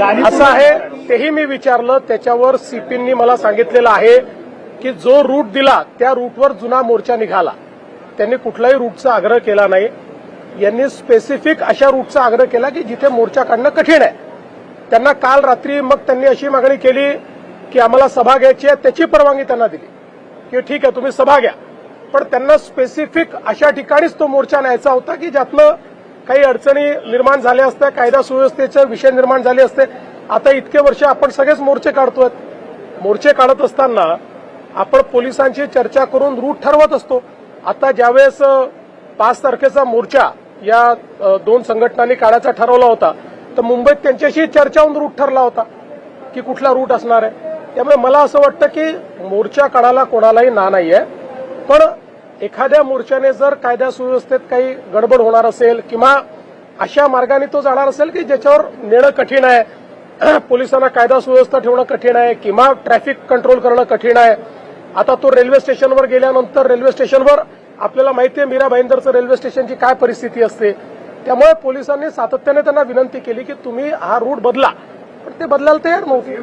असं आहे तेही मी विचारलं त्याच्यावर सीपींनी मला सांगितलेलं आहे की जो रूट दिला त्या रूटवर जुना मोर्चा निघाला. त्यांनी कुठल्याही रूटचा आग्रह केला नाही. यांनी स्पेसिफिक अशा रूटचा आग्रह केला की जिथे मोर्चा काढणं कठीण आहे. त्यांना काल रात्री मग त्यांनी अशी मागणी केली की आम्हाला सभा घ्यायची आहे त्याची परवानगी त्यांना दिली. की ठीक आहे तुम्ही सभा घ्या. पण त्यांना स्पेसिफिक अशा ठिकाणीच तो मोर्चा न्यायचा होता की ज्यातनं काही अडचणी निर्माण झाल्या असत्या कायदा सुव्यवस्थेचे विषय निर्माण झाले असते. आता इतके वर्ष आपण सगळेच मोर्चे काढतोय. मोर्चे काढत असताना आपण पोलिसांची चर्चा करून रूट ठरवत असतो. आता ज्यावेळेस पाच तारखेचा मोर्चा या दोन संघटनांनी काढायचा ठरवला होता तर मुंबईत त्यांच्याशी चर्चा होऊन रूट ठरला होता की कुठला रूट असणार आहे. त्यामुळे मला असं वाटतं की मोर्चा काढायला कोणालाही ना नाहीये. पण एखाद्या मोर्चाने जर कायदा सुव्यवस्थेत काही गडबड होणार असेल किंवा अशा मार्गाने तो जाणार असेल की ज्याच्यावर नेणं कठीण आहे पोलिसांना कायदा सुव्यवस्था ठेवणं कठीण आहे किंवा ट्रॅफिक कंट्रोल करणं कठीण आहे आता तो रेल्वे स्टेशनवर गेल्यानंतर रेल्वे स्टेशनवर आपल्याला माहिती आहे मीरा भाईंदरचं रेल्वे स्टेशनची काय परिस्थिती असते. त्यामुळे पोलिसांनी सातत्याने त्यांना विनंती केली की तुम्ही हा रूट बदला. पण ते बदलायला तयार नव्हते.